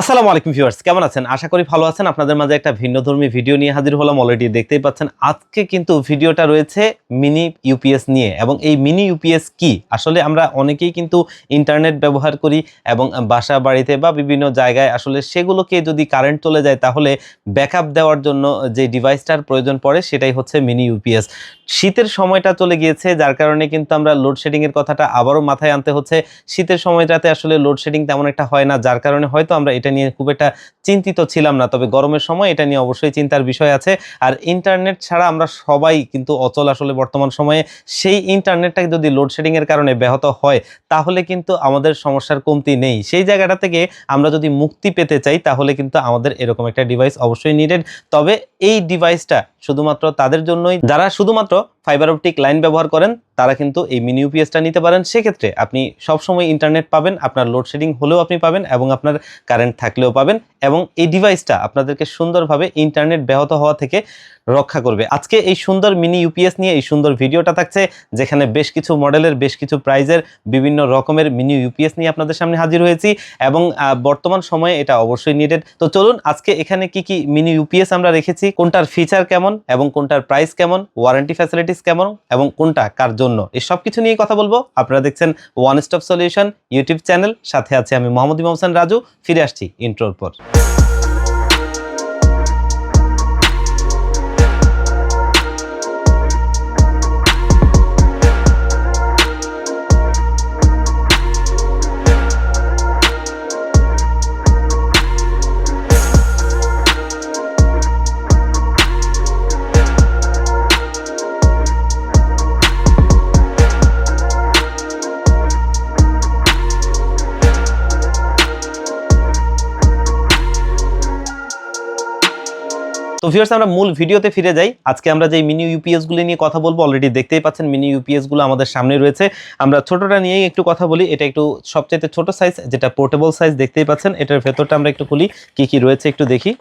আসসালামু আলাইকুম ভিউয়ার্স, কেমন আছেন? আশা করি ভালো আছেন। আপনাদের মাঝে একটা ভিন্নধর্মী ভিডিও নিয়ে হাজির হলাম। অলরেডি দেখতেই পাচ্ছেন, আজকে কিন্তু ভিডিওটা রয়েছে মিনি ইউপিএস নিয়ে। এবং এই মিনি ইউপিএস কি? আসলে আমরা অনেকেই কিন্তু ইন্টারনেট ব্যবহার করি এবং বাসা বাড়িতে বা বিভিন্ন জায়গায় আসলে সেগুলোকে যদি কারেন্ট চলে যায়, তাহলে ব্যাকআপ দেওয়ার জন্য যে ডিভাইসটার প্রয়োজন পড়ে, সেটাই হচ্ছে মিনি ইউপিএস শীতের সময়টা চলে গিয়েছে, যার কারণে কিন্তু আমরা লোডশেডিংয়ের কথাটা আবারও মাথায় আনতে হচ্ছে। শীতের সময়টাতে আসলে লোডশেডিং তেমন একটা হয় না, যার কারণে হয়তো আমরা এটা নিয়ে খুব একটা চিন্তিত ছিলাম না, তবে গরমের সময় এটা নিয়ে অবশ্যই চিন্তার বিষয় আছে। আর ইন্টারনেট ছাড়া আমরা সবাই কিন্তু অচল আসলে বর্তমান সময়ে। সেই ইন্টারনেটটা যদি লোডশেডিংয়ের কারণে ব্যাহত হয়, তাহলে কিন্তু আমাদের সমস্যার কমতি নেই। সেই জায়গাটা থেকে আমরা যদি মুক্তি পেতে চাই, তাহলে কিন্তু আমাদের এরকম একটা ডিভাইস অবশ্যই নিডেড তবে এই ডিভাইসটা শুধুমাত্র তাদের জন্যই যারা শুধুমাত্র ফাইবার অপটিক লাইন ব্যবহার করেন, তারা কিন্তু এই মিনি ইউপিএসটা নিতে পারেন। সেক্ষেত্রে আপনি সবসময় ইন্টারনেট পাবেন, আপনার লোডশেডিং হলেও আপনি পাবেন এবং আপনার কারেন্ট থাকলেও পাবেন এবং এই ডিভাইসটা আপনাদেরকে সুন্দরভাবে ইন্টারনেট ব্যাহত হওয়া থেকে রক্ষা করবে। আজকে এই সুন্দর মিনি ইউপিএস নিয়ে এই সুন্দর ভিডিওটা থাকছে, যেখানে বেশ কিছু মডেলের, বেশ কিছু প্রাইজের বিভিন্ন রকমের মিনি ইউপিএস নিয়ে আপনাদের সামনে হাজির হয়েছি এবং বর্তমান সময়ে এটা অবশ্যই নিডেড তো চলুন আজকে এখানে কি কি মিনি ইউপিএস আমরা রেখেছি, কোনটার ফিচার কেমন এবং কোনটার প্রাইস কেমন ওয়ারেন্টি ফ্যাসিলিটিস কেমন এবং কোনটা কার জন্য? এই সব কিছু নিয়ে কথা বলব। আপনারা দেখছেন one stop solution YouTube channel. সাথে আছে আমি মোহাম্মদ ইমাম হোসেন রাজু। ফিরে আসছি ইন্ট্রোর পর। তো ভিউয়ার্স আমরা মূল ভিডিওতে ফিরে যাই। আজকে আমরা যে মিনি ইউপিএস গুলি নিয়ে কথা বলব অলরেডি দেখতেই পাচ্ছেন মিনি ইউপিএসগুলো আমাদের সামনে রয়েছে। আমরা ছোটটা নিয়েই একটু কথা বলি, এটা একটু সবচাইতে ছোট সাইজ যেটা পোর্টেবল সাইজ দেখতেই পাচ্ছেন। এটার ভেতরটা আমরা একটু খুলি, কি কি রয়েছে একটু দেখি।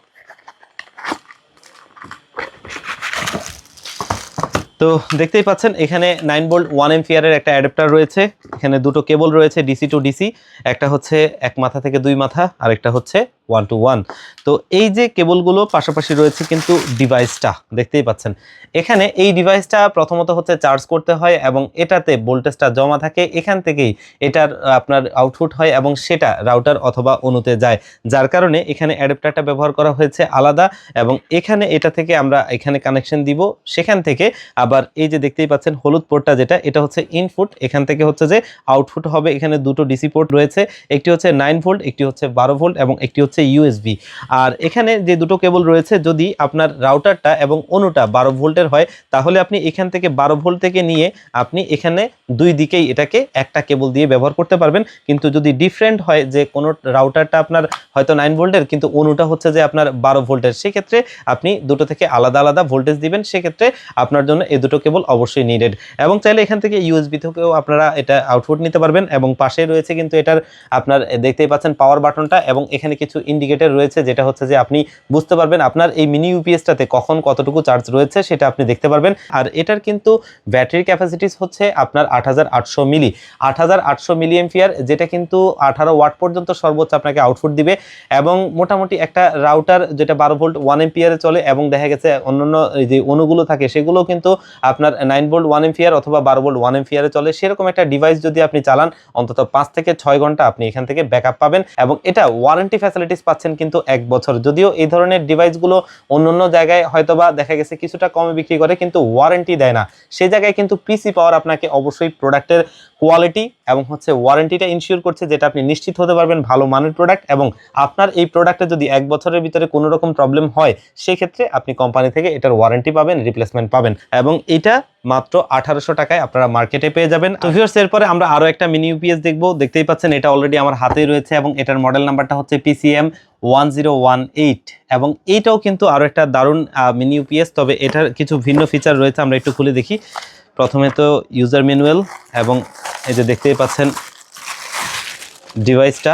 তো দেখতেই পাচ্ছেন, এখানে নাইন বোল্ট ওয়ান এমপিয়ারের একটা অ্যাডাপ্টার রয়েছে। এখানে দুটো কেবল রয়েছে ডিসি টু ডিসি একটা হচ্ছে এক মাথা থেকে দুই মাথা আর একটা হচ্ছে ওয়ান টু ওয়ান তো এই যে কেবলগুলো পাশাপাশি রয়েছে কিন্তু ডিভাইসটা দেখতেই পাচ্ছেন। এখানে এই ডিভাইসটা প্রথমত হচ্ছে চার্জ করতে হয় এবং এটাতে ভোল্টেজটা জমা থাকে, এখান থেকেই এটার আপনার আউটপুট হয় এবং সেটা রাউটার অথবা অনুতে যায়। যার কারণে এখানে অ্যাডাপ্টারটা ব্যবহার করা হয়েছে আলাদা এবং এখানে এটা থেকে আমরা এখানে কানেকশন দিব, সেখান থেকে আবার এই যে দেখতেই পাচ্ছেন হলুদ পোর্টটা যেটা, এটা হচ্ছে ইনপুট এখান থেকে হচ্ছে যে আউটপুট হবে। এখানে দুটো ডিসি পোর্ট রয়েছে, একটি হচ্ছে নাইন ভোল্ট একটি হচ্ছে বারো ভোল্ট এবং একটি হচ্ছে ইউএসবি আর এখানে যে দুটো কেবল রয়েছে, যদি আপনার রাউটারটা এবং অনুটা বারো ভোল্টের হয়, তাহলে আপনি এখান থেকে বারো ভোল্ট থেকে নিয়ে আপনি এখানে দুই দিকেই এটাকে একটা কেবল দিয়ে ব্যবহার করতে পারবেন। কিন্তু যদি ডিফারেন্ট হয় যে কোনো রাউটারটা আপনার হয়তো নাইন ভোল্টের, কিন্তু অনুটা হচ্ছে যে আপনার বারো ভোল্টের, সেক্ষেত্রে আপনি দুটো থেকে আলাদা আলাদা ভোল্টেজ দিবেন। সেক্ষেত্রে আপনার জন্য এই দুটো কেবল অবশ্যই নিডেড এবং চাইলে এখান থেকে ইউএসবি থেকেও আপনারা এটা আউটপুট নিতে পারবেন। এবং পাশে রয়েছে কিন্তু এটার আপনার, দেখতেই পাচ্ছেন পাওয়ার বাটনটা এবং এখানে কিছু ইন্ডিকেটর রয়েছে, যেটা হচ্ছে যে আপনি বুঝতে পারবেন আপনার এই মিনি ইউপিএসটাতে কখন কতটুকু চার্জ রয়েছে, সেটা আপনি দেখতে পারবেন। আর এটার কিন্তু ব্যাটারি ক্যাপাসিটিস হচ্ছে আপনার আট হাজার আটশো মিলি। আট হাজার আটশো মিলি এমপিয়ার যেটা কিন্তু আঠারো ওয়াট পর্যন্ত সর্বোচ্চ আপনাকে আউটপুট দিবে। এবং মোটামুটি একটা রাউটার যেটা বারো ভোল্ট ওয়ান এমপিয়ারে চলে, এবং দেখা গেছে অন্যান্য যে অনুগুলো থাকে সেগুলো কিন্তু আপনার নাইন ভোল্ট ওয়ান এমপিয়ার অথবা বারো ভোল্ট ওয়ান এমপিয়ারে চলে। সেরকম একটা ডিভাইস যদি আপনি চালান, অন্তত পাঁচ থেকে ছয় ঘণ্টা আপনি এখান থেকে ব্যাকআপ পাবেন। এবং এটা ওয়ারেন্টি ফ্যাসিলিটিস পাচ্ছেন কিন্তু এক বছর। যদিও এই ধরনের ডিভাইসগুলো অন্য অন্য জায়গায় হয়তোবা দেখা গেছে কিছুটা কমে বিক্রি করে, কিন্তু ওয়ারেন্টি দেয় না। সে জায়গায় কিন্তু পিসি পাওয়ার আপনাকে অবশ্যই প্রোডাক্টের কোয়ালিটি এবং হচ্ছে ওয়ারেন্টিটা ইনশিওর করছে যেটা আপনি নিশ্চিত হতে পারবেন ভালো মানের প্রোডাক্ট এবং আপনার এই প্রোডাক্টে যদি এক বছরের ভিতরে কোনো রকম প্রবলেম হয়, সেক্ষেত্রে আপনি কোম্পানি থেকে এটার ওয়ারেন্টি পাবেন রিপ্লেসমেন্ট পাবেন এবং এটা মাত্র আঠারোশো টাকায় আপনারা মার্কেটে পেয়ে যাবেন। তো ভিউয়ার্স এরপরে আমরা আরও একটা মিনি ইউপিএস দেখব। দেখতেই পাচ্ছেন এটা অলরেডি আমার হাতেই রয়েছে এবং এটার মডেল নাম্বারটা হচ্ছে PCM one zero one eight এবং এইটাও কিন্তু আরও একটা দারুণ মিনি ইউপিএস তবে এটার কিছু ভিন্ন ফিচার রয়েছে, আমরা একটু খুলে দেখি। প্রথমে তো ইউজার ম্যানুয়াল এবং এই যে দেখতেই পাচ্ছেন ডিভাইসটা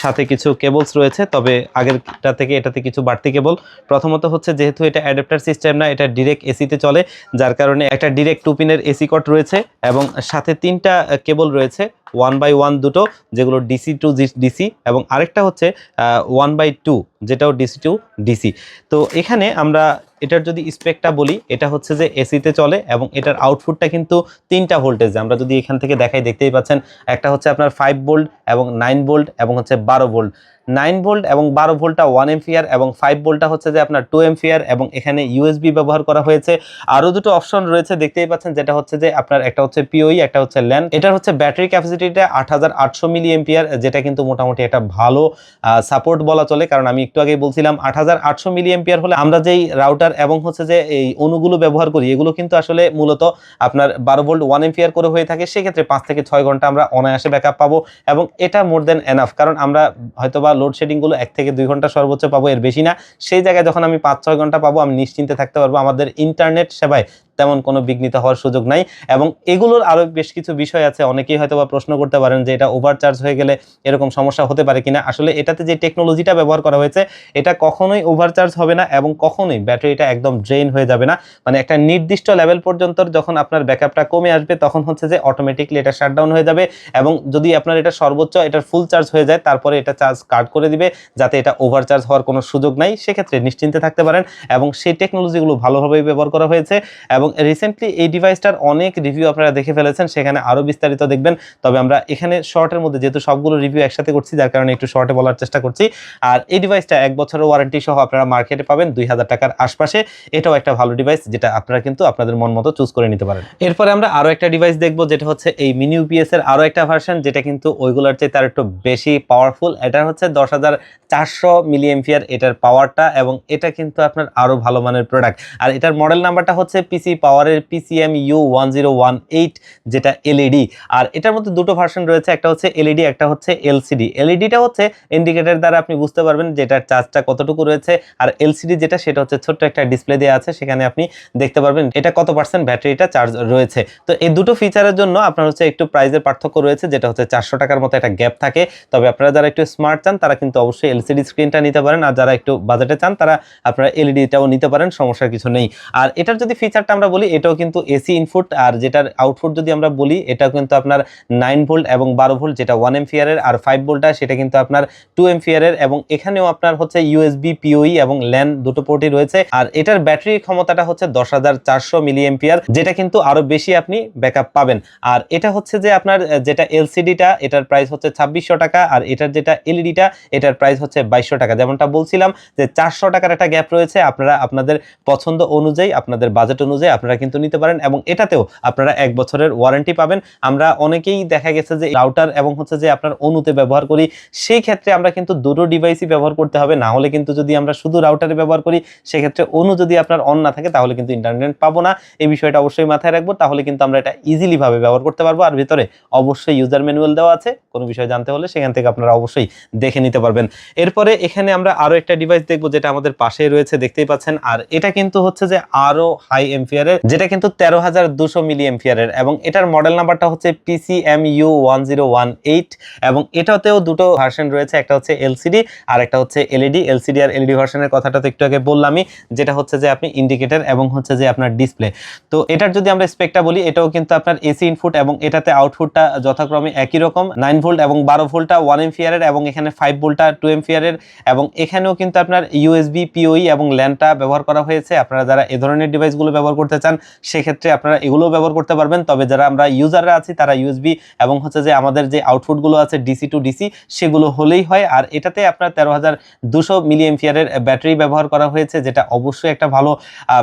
সাথে কিছু কেবলস রয়েছে, তবে আগেরটা থেকে এটাতে কিছু বাড়তি কেবল প্রথমত হচ্ছে যেহেতু এটা অ্যাডাপ্টার সিস্টেম না, এটা ডিরেক্ট এসিতে চলে, যার কারণে একটা ডিরেক্ট টু পিনের এসি কট রয়েছে এবং সাথে তিনটা কেবল রয়েছে ওয়ান বাই ওয়ান দুটো, যেগুলো ডিসি টু ডিসি এবং আরেকটা হচ্ছে ওয়ান বাই টু যেটাও ডিসি টু ডিসি তো এখানে আমরা এটার যদি স্পেকটা বলি, এটা হচ্ছে যে এসিতে চলে এবং এটার আউটপুটটা কিন্তু তিনটা ভোল্টেজ আমরা যদি এখান থেকে দেখাই, দেখতেই পাচ্ছেন, একটা হচ্ছে আপনার ফাইভ ভোল্ট এবং নাইন ভোল্ট এবং হচ্ছে বারো ভোল্ট নাইন ভোল্ট এবং বারো ভোল্টটা ওয়ান এমফিয়ার এবং ফাইভ ভোল্টটা হচ্ছে যে আপনার টু এমফিয়ার এবং এখানে ইউএসবি ব্যবহার করা হয়েছে। আরও দুটো অপশন রয়েছে, দেখতেই পাচ্ছেন যেটা হচ্ছে যে আপনার একটা হচ্ছে পিওই একটা হচ্ছে ল্যান এটার হচ্ছে ব্যাটারি ক্যাপাসিটিটা আট হাজার আটশো মিলি এমপিয়ার যেটা কিন্তু মোটামুটি একটা ভালো সাপোর্ট বলা চলে। কারণ আমি একটু আগেই বলছিলাম, আট হাজার আটশো মিলি এমপিয়ার হলে আমরা যেই রাউটার এবং হচ্ছে যে এই অনুগুলো ব্যবহার করি, এগুলো কিন্তু আসলে মূলত আপনার বারো ভোল্ট ওয়ান এমপিয়ার করে হয়ে থাকে। সেক্ষেত্রে পাঁচ থেকে ছয় ঘণ্টা আমরা অনায়াসে ব্যাকআপ পাবো এবং এটা মোর দেন এনাফ কারণ আমরা হয়তোবা লোডশেডিংগুলো এক থেকে দুই ঘণ্টা সর্বোচ্চ পাবো, এর বেশি না। সেই জায়গায় যখন আমি পাঁচ ছয় ঘণ্টা পাবো, আমি নিশ্চিন্তে থাকতে পারব। আমাদের ইন্টারনেট সেবায় তেমন কোনো বিঘ্নিত হওয়ার সুযোগ নাই। এবং এগুলোর আরও বেশ কিছু বিষয় আছে, অনেকেই হয়তো বা প্রশ্ন করতে পারেন যে এটা ওভারচার্জ হয়ে গেলে এরকম সমস্যা হতে পারে কিনা। আসলে এটাতে যে টেকনোলজিটা ব্যবহার করা হয়েছে, এটা কখনোই ওভারচার্জ হবে না এবং কখনোই ব্যাটারিটা একদম ড্রেন হয়ে যাবে না। মানে একটা নির্দিষ্ট লেভেল পর্যন্ত যখন আপনার ব্যাকআপটা কমে আসবে, তখন হচ্ছে যে অটোমেটিকলি এটা শাটডাউন হয়ে যাবে এবং যদি আপনার এটা সর্বোচ্চ এটার ফুল চার্জ হয়ে যায়, তারপরে এটা চার্জ কাট করে দিবে যাতে এটা ওভারচার্জ হওয়ার কোনো সুযোগ নাই। সেক্ষেত্রে নিশ্চিন্তে থাকতে পারেন এবং সেই টেকনোলজিগুলো ভালোভাবেই ব্যবহার করা হয়েছে এবং রিসেন্টলি এই ডিভাইসটার অনেক রিভিউ আপনারা দেখে ফেলেছেন, সেখানে আরও বিস্তারিত দেখবেন। তবে আমরা এখানে শর্টের মধ্যে যেহেতু সবগুলো রিভিউ একসাথে করছি, যার কারণে একটু শর্টে বলার চেষ্টা করছি। আর এই ডিভাইসটা এক বছরের ওয়ারেন্টি সহ আপনারা মার্কেটে পাবেন দুই হাজার টাকার আশপাশে। এটাও একটা ভালো ডিভাইস যেটা আপনারা কিন্তু আপনাদের মন মতো চুজ করে নিতে পারেন। এরপরে আমরা আরও একটা ডিভাইস দেখব, যেটা হচ্ছে এই মিনি ইউপিএস এর আরও একটা ভার্সন যেটা কিন্তু ওইগুলোর চেয়ে তার একটু বেশি পাওয়ারফুল এটা হচ্ছে দশ হাজার চারশো মিলি এমপিয়ার এটার পাওয়ারটা এবং এটা কিন্তু আপনার আরও ভালো মানের প্রোডাক্ট আর এটার মডেল নাম্বারটা হচ্ছে পিসি পাওয়ারের PCM U one zero one eight যেটা এলইডি আর এটার মধ্যে দুটো ভার্সন রয়েছে, একটা হচ্ছে এলইডি একটা হচ্ছে এলসিডি এলইডিটা হচ্ছে ইন্ডিকেটর দ্বারা আপনি বুঝতে পারবেন যে এটার চার্জটা কতটুকু রয়েছে, আর এলসিডি যেটা, সেটা হচ্ছে ছোট্ট একটা ডিসপ্লে দেওয়া আছে, সেখানে আপনি দেখতে পারবেন এটা কত পার্সেন্ট ব্যাটারিটা চার্জ রয়েছে। তো এই দুটো ফিচারের জন্য আপনার হচ্ছে একটু প্রাইজের পার্থক্য রয়েছে, যেটা হচ্ছে চারশো টাকার মতো একটা গ্যাপ থাকে। তবে আপনারা যারা একটু স্মার্ট চান, তারা কিন্তু অবশ্যই এলসিডি স্ক্রিনটা নিতে পারেন, আর যারা একটু বাজেটে চান, তারা আপনারা এলইডিটাও নিতে পারেন, সমস্যার কিছু নেই। আর এটার যদি ফিচারটা আমরা বলি এটাও কিন্তু এসি ইনপুট আর যেটার আউটপুট যদি আমরা বলি, এটাও কিন্তু আপনার নাইন ভোল্ট এবং বারো ভোল্ট যেটা ওয়ান এমফিয়ারের আর ফাইভ ভোল্টটা সেটা কিন্তু আপনার টু এমফিয়ারের এবং এখানেও আপনার হচ্ছে ইউএসবি পিওই এবং ল্যান দুটো পোর্টই রয়েছে, আর এটার ব্যাটারি ক্ষমতাটা হচ্ছে দশ হাজার চারশো মিলি এমপিয়ার যেটা কিন্তু আরও বেশি আপনি ব্যাকআপ পাবেন। আর এটা হচ্ছে যে আপনার যেটা এলসিডিটা এটার প্রাইস হচ্ছে ছাব্বিশশো টাকা, আর এটার যেটা এলইডিটা এটার প্রাইস হচ্ছে বাইশশো টাকা। যেমনটা বলছিলাম যে চারশো টাকার একটা গ্যাপ রয়েছে, আপনারা আপনাদের পছন্দ অনুযায়ী, আপনাদের বাজেট অনুযায়ী আপনারা কিন্তু নিতে পারেন এবং এটাতেও আপনারা এক বছরের ওয়ারেন্টি পাবেন। আমরা অনেকেই দেখা গেছে যে রাউটার এবং হচ্ছে যে আপনার অনুতে ব্যবহার করি, সেই ক্ষেত্রে আমরা কিন্তু দুটো ডিভাইসই ব্যবহার করতে হবে। না হলে কিন্তু যদি আমরা শুধু রাউটারে ব্যবহার করি, সেক্ষেত্রে অনু যদি আপনার অন না থাকে, তাহলে কিন্তু ইন্টারনেট পাবো না। এই বিষয়টা অবশ্যই মাথায় রাখব, তাহলে কিন্তু আমরা এটা ইজিলি ভাবে ব্যবহার করতে পারব। আর ভিতরে অবশ্যই ইউজার ম্যানুয়াল দেওয়া আছে। কোনো বিষয় জানতে হলে সেখান থেকে আপনারা অবশ্যই দেখে নিতে পারবেন। এরপরে এখানে আমরা আরও একটা ডিভাইস দেখব, যেটা আমাদের পাশে রয়েছে, দেখতেই পাচ্ছেন। আর এটা কিন্তু হচ্ছে যে আরও হাই এমফিয়ারের যেটা কিন্তু তেরো হাজার দুশো মিলি এমফিয়ারের এবং এটার মডেল নাম্বারটা হচ্ছে PCM U one zero one eight এবং এটাতেও দুটো ভার্সন রয়েছে, একটা হচ্ছে এলসিডি আর একটা হচ্ছে এলইডি এলসিডি আর এলইডি ভার্সনের কথাটা তো একটু আগে বললামই, যেটা হচ্ছে যে আপনি ইন্ডিকেটর এবং হচ্ছে যে আপনার ডিসপ্লে তো এটার যদি আমরা স্পেকটা বলি, এটাও কিন্তু আপনার এসি ইনপুট এবং এটাতে আউটপুটটা যথাক্রমে একই রকম নাইন ভোল্ট এবং বারো ভোল্টটা ওয়ান এমফিয়ারের এবং এখানে ফাইভ ভোল্টটা টু এমফিয়ারের এবং এখানেও কিন্তু আপনার ইউএসবি পিওই এবং ল্যান্ডটা ব্যবহার করা হয়েছে। আপনারা যারা এ ধরনের ডিভাইসগুলো ব্যবহার করতে চান, সেক্ষেত্রে আপনারা এগুলো ব্যবহার করতে পারবেন। তবে যারা আমরা ইউজাররা আছি, তারা ইউএসবি এবং হচ্ছে যে আমাদের যে আউটপুটগুলো আছে ডিসি টু ডিসি সেগুলো হলেই হয়। আর এটাতে আপনার তেরো হাজার দুশো মিলি এমফিয়ারের ব্যাটারি ব্যবহার করা হয়েছে, যেটা অবশ্যই একটা ভালো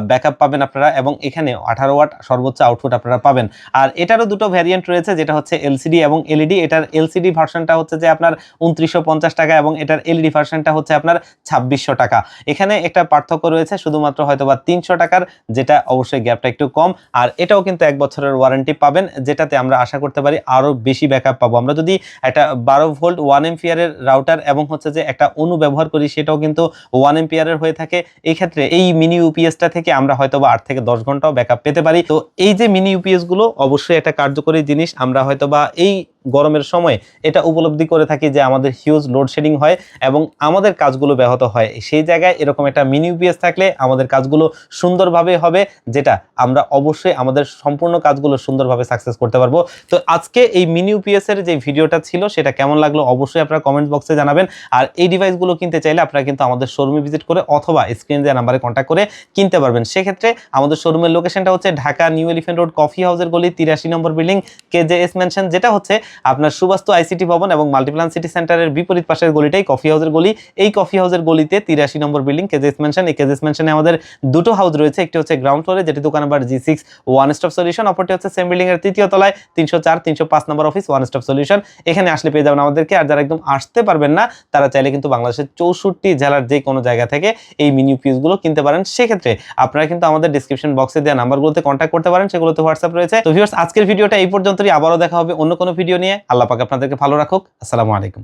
ব্যাকআপ পাবেন আপনারা এবং এখানে আঠারো ওয়াট সর্বোচ্চ আউটপুট আপনারা পাবেন। আর এটারও দুটো ভ্যারিয়েন্ট রয়েছে, যেটা হচ্ছে এলসিডি এবং এলইডি এটার এলসিডি ভার্সনটা হচ্ছে যে আপনার উনত্রিশশো টাকা এবং এটার এলইডি ভার্সনটা হচ্ছে আপনার ছাব্বিশশো টাকা। এখানে একটা পার্থক্য রয়েছে, শুধুমাত্র হয়তো বা তিনশো টাকার, যেটা অবশ্যই গ্যাপটা একটু কম। আর এটাও কিন্তু এক বছরের ওয়ারেন্টি পাবেন, যেটাতে আমরা আশা করতে পারি আরও বেশি ব্যাকআপ পাবো। আমরা যদি একটা বারো ভোল্ট ওয়ান এমপিয়ারের রাউটার এবং হচ্ছে যে একটা অনু ব্যবহার করি, সেটাও কিন্তু ওয়ান এমপিয়ারের হয়ে থাকে। এই ক্ষেত্রে এই মিনি ইউপিএসটা থেকে আমরা হয়তো বা আট থেকে দশ ঘন্টাও ব্যাকআপ পেতে পারি। তো এই যে মিনি ইউপিএসগুলো অবশ্যই একটা কার্যকরী জিনিস। আমরা হয়তো বা এই গরমের সময় এটা উপলব্ধি করে থাকি যে আমাদের হিউজ লোডশেডিং হয় এবং আমাদের কাজগুলো ব্যাহত হয়। সেই জায়গায় এরকম একটা মিনি ইউপিএস থাকলে আমাদের কাজগুলো সুন্দরভাবে হবে, যেটা আমরা অবশ্যই আমাদের সম্পূর্ণ কাজগুলো সুন্দরভাবে সাকসেস করতে পারব। তো আজকে এই মিনি ইউপিএস এর যে ভিডিওটা ছিল, সেটা কেমন লাগল অবশ্যই আপনারা কমেন্ট বক্সে জানাবেন। আর এই ডিভাইসগুলো কিনতে চাইলে আপনারা কিন্তু আমাদের শোরুমে ভিজিট করে অথবা স্ক্রিন দেওয়া নাম্বারে কন্ট্যাক্ট করে কিনতে পারবেন। সেক্ষেত্রে আমাদের শোরুমের লোকেশনটা হচ্ছে Dhaka new elephant road coffee হাউসের গলি তিরাশি number building K J S mansion যেটা হচ্ছে আপনার সুবাস্তু আইসিটি ভবন এবং মাল্টিপ্লান সিটি সেন্টারের বিপরীত পাশের গলিটাই কফি হাউসের গলি। এই কফি হাউসের গলিতে তিরাশি নম্বর বিল্ডিং, কেজেস মেনশন এই কেজেস মেনশনে আমাদের দুটো হাউস রয়েছে। একটি হচ্ছে গ্রাউন্ড ফ্লোরে যেটি দোকান number G six one stop solution অপরটি হচ্ছে সেম বিল্ডিং এর তৃতীয় তলায়, তিনশো চার, তিনশো পাঁচ number office one stop solution এখানে আসলে পেয়ে যাবেন আমাদেরকে। আর যারা একদম আসতে পারবেন না, তারা চাইলে কিন্তু বাংলাদেশের চৌষট্টি জেলার যে কোনো জায়গা থেকে এই মিনি পিসগুলো কিনতে পারেন। সেক্ষেত্রে আপনারা কিন্তু আমাদের ডিসক্রিপশন বক্সে দেওয়া নাম্বারগুলোতে কন্ট্যাক্ট করতে পারেন। সেগুলোতে হোয়াটসঅ্যাপ রয়েছে। তো ভিউয়ার্স আজকের ভিডিওটা এই পর্যন্তই। আবারও দেখা হবে অন্য কোনো ভিডিও আল্লাহ পাক আপনাদেরকে ভালো রাখুক। আসসালামু আলাইকুম।